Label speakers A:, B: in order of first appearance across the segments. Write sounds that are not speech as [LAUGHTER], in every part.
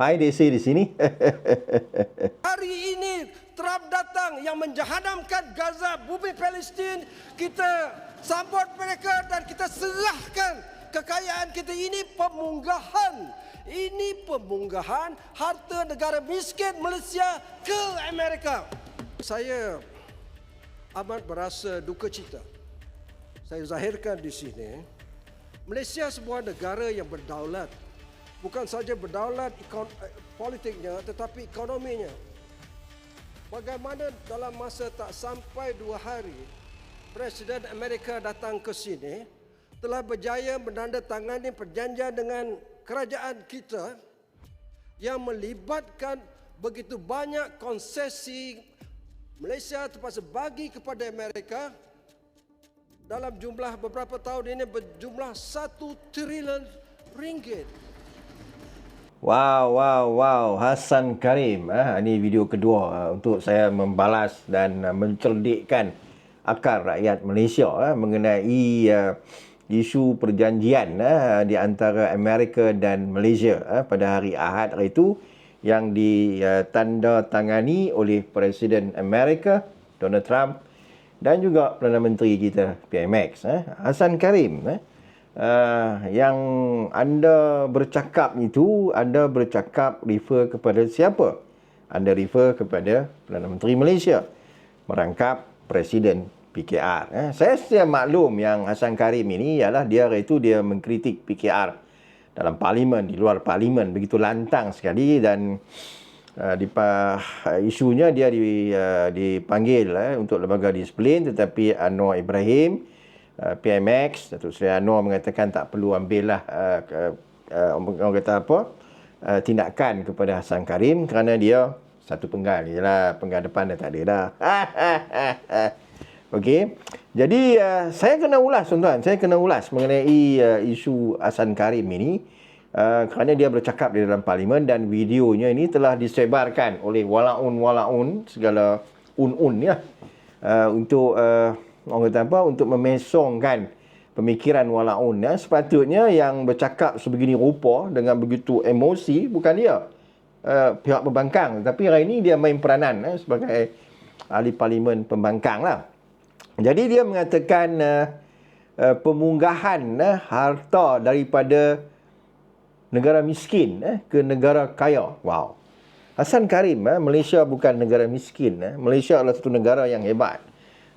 A: Hai Desi di sini. [LAUGHS]
B: Hari ini Trump datang yang menjahannamkan Gaza, bumi Palestin. Kita sambut mereka dan kita serahkan kekayaan kita. Ini pemunggahan. Ini pemunggahan harta negara miskin Malaysia ke Amerika. Saya amat berasa duka cita. Saya zahirkan di sini. Malaysia sebuah negara yang berdaulat bukan saja berdaulat ekon, eh, politiknya tetapi ekonominya. Bagaimana dalam masa tak sampai dua hari Presiden Amerika datang ke sini telah berjaya menandatangani perjanjian dengan kerajaan kita yang melibatkan begitu banyak konsesi Malaysia terpaksa bagi kepada Amerika dalam jumlah beberapa tahun ini berjumlah satu trilion ringgit.
A: Wow, wow, wow. Hassan Karim. Ah, ini video kedua ah, untuk saya membalas dan ah, mencerdikkan akar rakyat Malaysia ah, mengenai ah, isu perjanjian ah, di antara Amerika dan Malaysia ah, pada hari Ahad hari itu yang ditandatangani oleh Presiden Amerika Donald Trump dan juga Perdana Menteri kita PMX eh, Hassan Karim eh, uh, yang anda bercakap itu anda bercakap refer kepada siapa anda refer kepada Perdana Menteri Malaysia merangkap Presiden PKR eh. saya sedia maklum yang Hassan Karim ini ialah dia itu dia mengkritik PKR dalam parlimen di luar parlimen begitu lantang sekali dan uh, di uh, isunya dia di, uh, dipanggil uh, untuk lembaga disiplin tetapi Anwar Ibrahim Uh, PMX Datuk Seri Anwar mengatakan tak perlu ambil lah uh, uh, orang kata apa uh, tindakan kepada Hassan Karim kerana dia satu penggal. Je lah penggal depan dah tak ada dah. [LAUGHS] Okey. Jadi uh, saya kena ulas tuan-tuan, saya kena ulas mengenai uh, isu Hassan Karim ini uh, kerana dia bercakap di dalam parlimen dan videonya ini telah disebarkan oleh walaun-walaun segala un-un ya. Uh, untuk uh, orang kata apa? Untuk memesongkan pemikiran walaun ya. Sepatutnya yang bercakap sebegini rupa dengan begitu emosi bukan dia. Uh, pihak pembangkang. Tapi hari ini dia main peranan uh, sebagai ahli parlimen pembangkang lah. Jadi dia mengatakan uh, uh, pemunggahan uh, harta daripada negara miskin uh, ke negara kaya. Wow. Hasan Karim uh, Malaysia bukan negara miskin Malaysia adalah satu negara yang hebat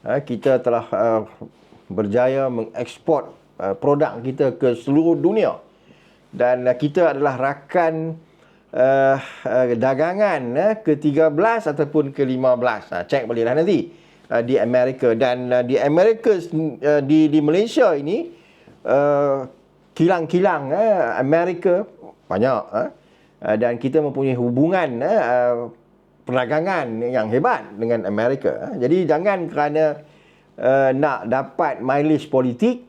A: kita telah uh, berjaya mengeksport uh, produk kita ke seluruh dunia. Dan uh, kita adalah rakan uh, uh, dagangan uh, ke-13 ataupun ke-15 uh, cek bolehlah nanti uh, di Amerika. Dan uh, di Amerika uh, di di Malaysia ini uh, kilang-kilang uh, Amerika banyak uh, dan kita mempunyai hubungan uh, perdagangan yang hebat dengan Amerika. Jadi jangan kerana uh, nak dapat mileage politik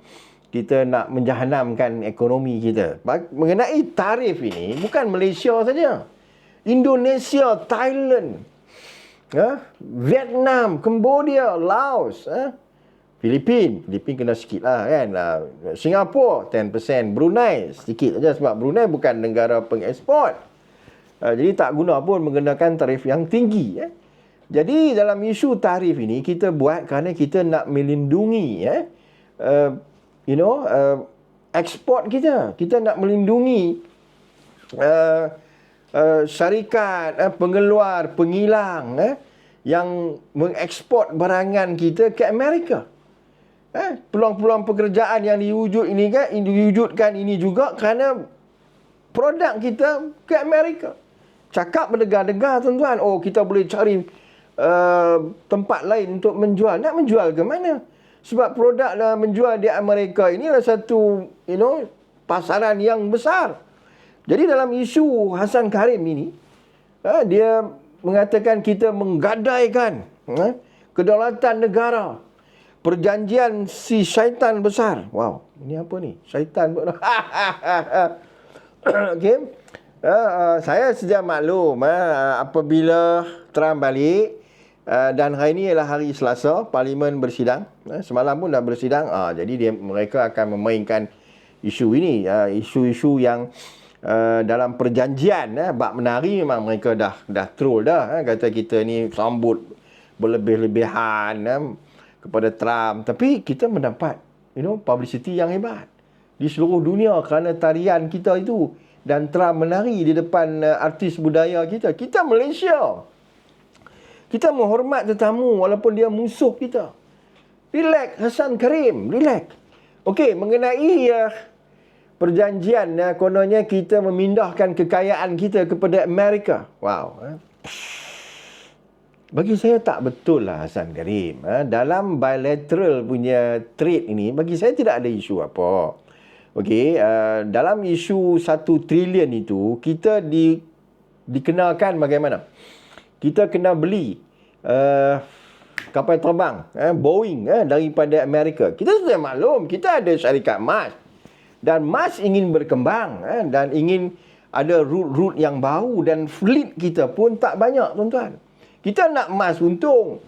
A: kita nak menjahanamkan ekonomi kita. Mengenai tarif ini bukan Malaysia saja. Indonesia, Thailand, uh, Vietnam, Cambodia, Laos, uh, Filipin, Filipin kena sikit lah kan. Uh, Singapura 10%, Brunei sedikit saja sebab Brunei bukan negara pengekspor. Uh, jadi tak guna pun menggunakan tarif yang tinggi. Eh. Jadi dalam isu tarif ini kita buat kerana kita nak melindungi eh, uh, you know, uh, ekspor kita. Kita nak melindungi uh, uh, syarikat, uh, pengeluar, pengilang eh, yang mengekspor barangan kita ke Amerika. Eh, peluang-peluang pekerjaan yang diwujud ini kan, diwujudkan ini juga kerana produk kita ke Amerika cakap berdegar-degar tuan-tuan. Oh kita boleh cari uh, tempat lain untuk menjual. Nak menjual ke mana? Sebab produk dah menjual di Amerika ini adalah satu you know pasaran yang besar. Jadi dalam isu Hasan Karim ini uh, dia mengatakan kita menggadaikan uh, kedaulatan negara. Perjanjian si syaitan besar. Wow ini apa ni? Syaitan [LAUGHS] okey Uh, uh, saya sedia maklum uh, apabila Trump balik uh, dan hari ini ialah hari Selasa, parlimen bersidang. Uh, semalam pun dah bersidang. Uh, jadi dia mereka akan memainkan isu ini, uh, isu-isu yang uh, dalam perjanjian eh, bab menari memang mereka dah dah troll dah eh, kata kita ni sambut berlebih-lebihan eh, kepada Trump tapi kita mendapat you know publicity yang hebat di seluruh dunia kerana tarian kita itu dan Trump menari di depan uh, artis budaya kita kita Malaysia kita menghormat tetamu walaupun dia musuh kita relax Hasan Karim relax okey mengenai uh, perjanjian uh, kononnya kita memindahkan kekayaan kita kepada Amerika wow eh. Bagi saya tak betul lah Hasan Karim. Ha? Dalam bilateral punya trade ini, bagi saya tidak ada isu apa. Okey, uh, dalam isu satu trilion itu, kita di, dikenalkan bagaimana? Kita kena beli uh, kapal terbang, eh, Boeing eh, daripada Amerika. Kita sudah maklum, kita ada syarikat MAS. Dan MAS ingin berkembang eh, dan ingin ada route-route yang baru dan fleet kita pun tak banyak tuan-tuan. Kita nak emas untung.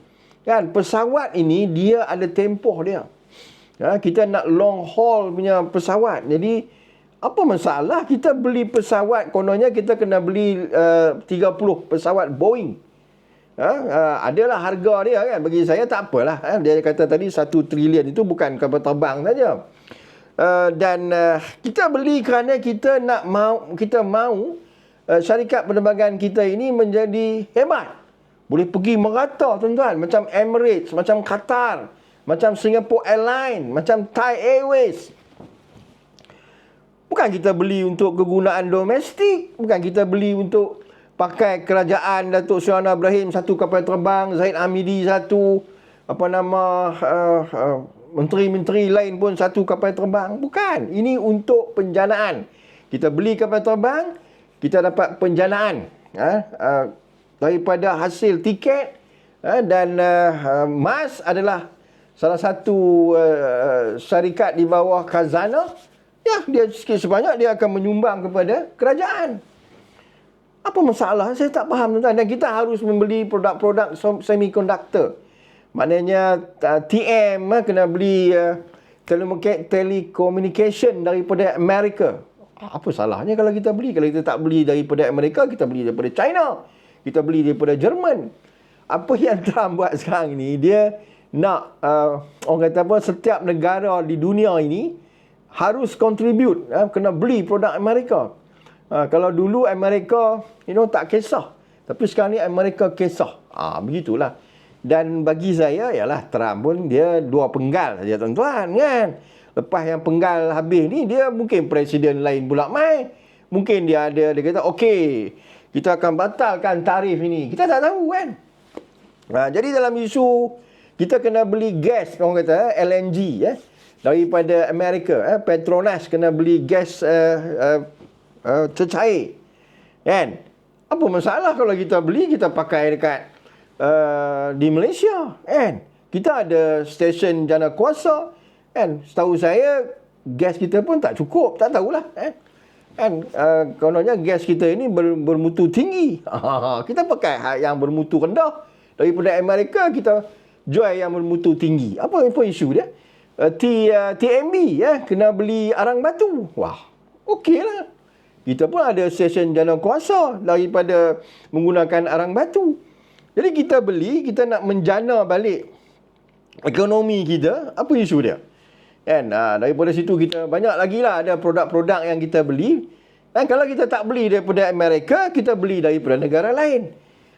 A: Kan pesawat ini dia ada tempoh dia. Ha, kita nak long haul punya pesawat. Jadi apa masalah kita beli pesawat kononnya kita kena beli uh, 30 pesawat Boeing. Ha, uh, adalah harga dia kan bagi saya tak apalah. Ha, dia kata tadi 1 trilion itu bukan kapal terbang saja. Uh, dan uh, kita beli kerana kita nak mau kita mau uh, syarikat penerbangan kita ini menjadi hebat. Boleh pergi merata tuan-tuan. Macam Emirates, macam Qatar, macam Singapore Airlines, macam Thai Airways. Bukan kita beli untuk kegunaan domestik. Bukan kita beli untuk pakai kerajaan Datuk Seri Ibrahim satu kapal terbang, Zaid Amidi satu, apa nama, uh, uh, menteri-menteri lain pun satu kapal terbang. Bukan. Ini untuk penjanaan. Kita beli kapal terbang, kita dapat penjanaan. Ha? Uh, daripada hasil tiket uh, dan uh, MAS adalah salah satu uh, syarikat di bawah khazanah ya dia sikit sebanyak dia akan menyumbang kepada kerajaan. Apa masalah? Saya tak faham tuan dan kita harus membeli produk-produk semiconductor. Maknanya uh, TM uh, kena beli uh, telecommunication daripada Amerika. Apa salahnya kalau kita beli? Kalau kita tak beli daripada Amerika kita beli daripada China. Kita beli daripada Jerman. Apa yang [LAUGHS] Trump buat sekarang ni, dia nak uh, orang kata apa setiap negara di dunia ini harus contribute uh, kena beli produk Amerika. Uh, kalau dulu Amerika you know tak kisah. Tapi sekarang ni Amerika kisah. Ah uh, begitulah. Dan bagi saya ialah Trump pun dia dua penggal saja tuan-tuan kan. Lepas yang penggal habis ni dia mungkin presiden lain pula mai. Mungkin dia ada dia kata okey kita akan batalkan tarif ini. Kita tak tahu kan. Ha, jadi dalam isu kita kena beli gas orang kata eh, LNG eh daripada Amerika eh Petronas kena beli gas uh, uh, uh, cecair. Kan? Apa masalah kalau kita beli kita pakai dekat uh, di Malaysia kan? Kita ada stesen jana kuasa kan? Setahu saya gas kita pun tak cukup, tak tahulah eh kan uh, kononnya gas kita ini ber, bermutu tinggi [LAUGHS] kita pakai yang bermutu rendah daripada Amerika kita jual yang bermutu tinggi apa apa isu dia uh, T, uh, TMB ya kena beli arang batu wah okeylah kita pun ada stesen jana kuasa daripada menggunakan arang batu jadi kita beli kita nak menjana balik ekonomi kita apa isu dia Kan? Ha, daripada situ kita banyak lagi lah ada produk-produk yang kita beli. Dan kalau kita tak beli daripada Amerika, kita beli daripada negara lain.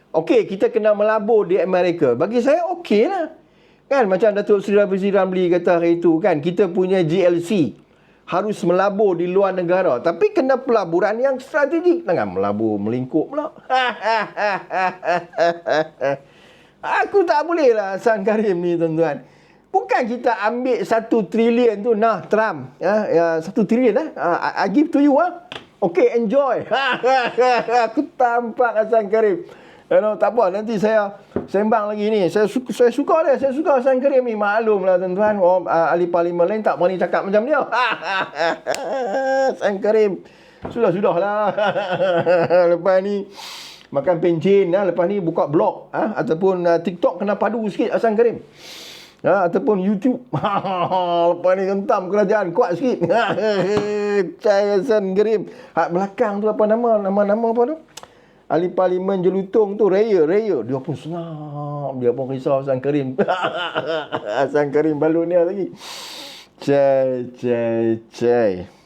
A: Okey, kita kena melabur di Amerika. Bagi saya okey lah. Kan macam Datuk Seri Rafizi Ramli kata hari itu kan, kita punya GLC harus melabur di luar negara. Tapi kena pelaburan yang strategik. Jangan melabur melingkup pula. [LAUGHS] Aku tak boleh lah San Karim ni tuan-tuan. Bukan kita ambil satu trilion tu nah Trump ya, ya satu trilion eh uh, I give to you ah. Okay enjoy. [LAUGHS] Aku tampak Hasan Karim. You know, tak apa nanti saya sembang lagi ni. Saya suka saya suka dia, saya suka Hasan Karim ni. Maklumlah tuan-tuan, oh, uh, ahli parlimen lain tak berani cakap macam dia. [LAUGHS] Hasan Karim. Sudah sudahlah. [LAUGHS] lepas ni makan pencin ha? lepas ni buka blog ha? ataupun uh, TikTok kena padu sikit Hasan Karim ha, ataupun YouTube. [LAUGHS] Lepas ni hentam kerajaan kuat sikit. Hasan Karim. Hak belakang tu apa nama? Nama-nama apa tu? Ahli Parlimen Jelutong tu Raya, Raya. Dia pun senang. Dia pun risau Hasan Karim. [LAUGHS] Hasan Karim balon dia lagi. Cai, cai, cai.